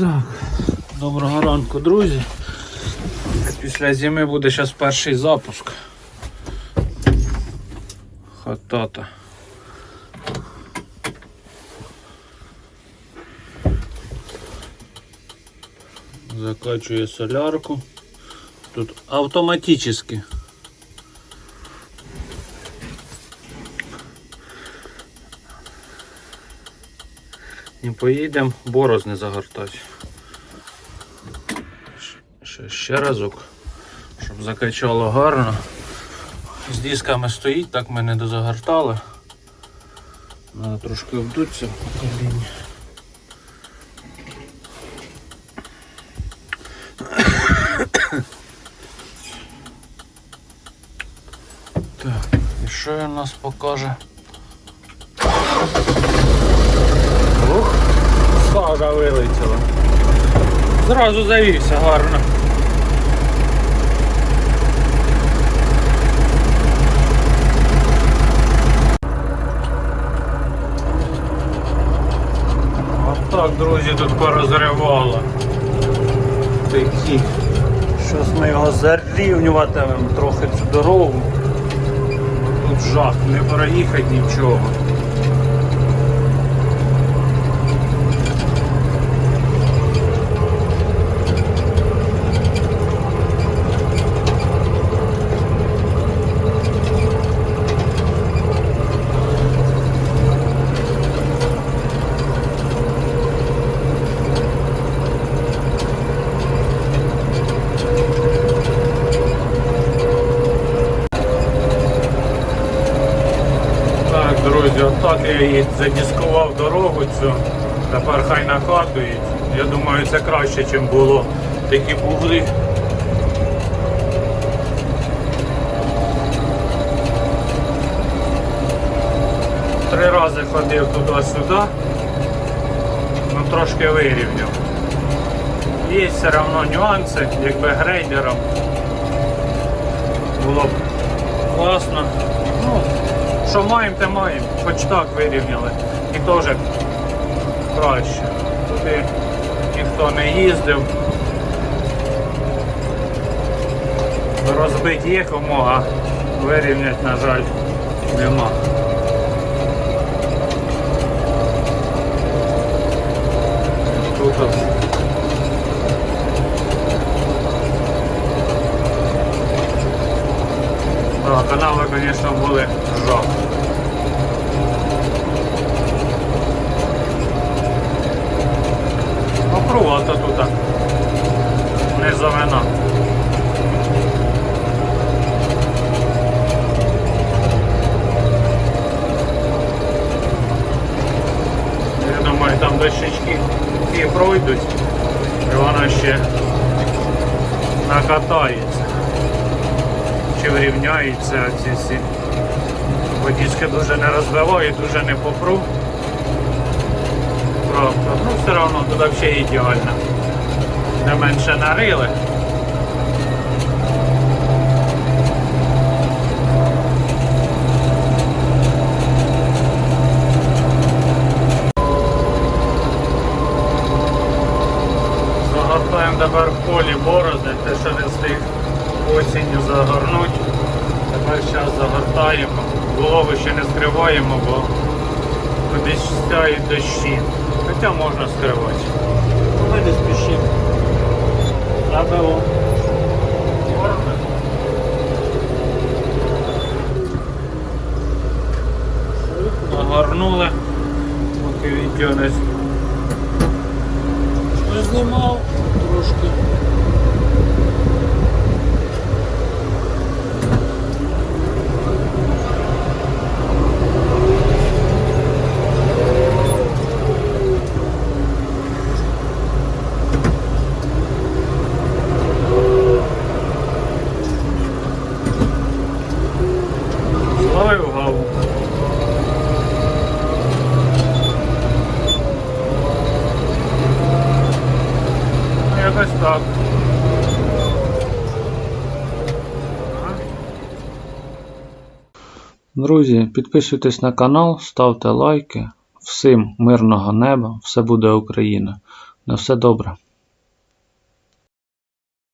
Так, доброго ранку, друзі. Після зими буде зараз перший запуск. Хатата. Закачує солярку. Тут автоматически. Не поїдемо, бороз не загортати. Ще, ще разок, щоб закачало гарно. З дисками стоїть, так ми не дозагортали. Треба трошки вдуться по кабіні. Так, і що він нас покаже? Сага вилетіла. Зразу завівся гарно. От так, друзі, тут порозривало. Такі. Щось ми його зарівнюватимемо трохи цю дорогу. Тут жах, не проїхати нічого. Так, я її задіскував дорогу цю. Тепер хай накатують. Я думаю, це краще, ніж було такі бугли. Три рази ходив туди-сюди, ну трошки вирівняв. Є все одно нюанси, якби грейдером було б класно. Ну, що маємо, те маємо. Хоч так вирівняли. І теж краще. Туди ніхто не їздив. Розбити є кому, а вирівняти, на жаль, нема. Тут от Да, канали, звісно, були жах. Попробувати тут не завина. Я думаю, там дощечки ті пройдуть, і вона ще накатається чи врівняються ці всі. Водічки дуже не розбиваю, дуже не попру. Правда. Ну все одно туди взагалі ідеально. Не менше нарили. Загортаємо тепер в полі борозни, те, що не встиг осінню загорнуть. Тепер зараз загортаємо. Голову ще не скриваємо, бо обіцяють дощі. Хоча можна скривати. Ну, Ми не спішимо. Забило. Нагорнули. Поки відео не знімав трошки. Якось так. Друзі, підписуйтесь на канал, ставте лайки. Всім мирного неба, все буде Україна. На все добре.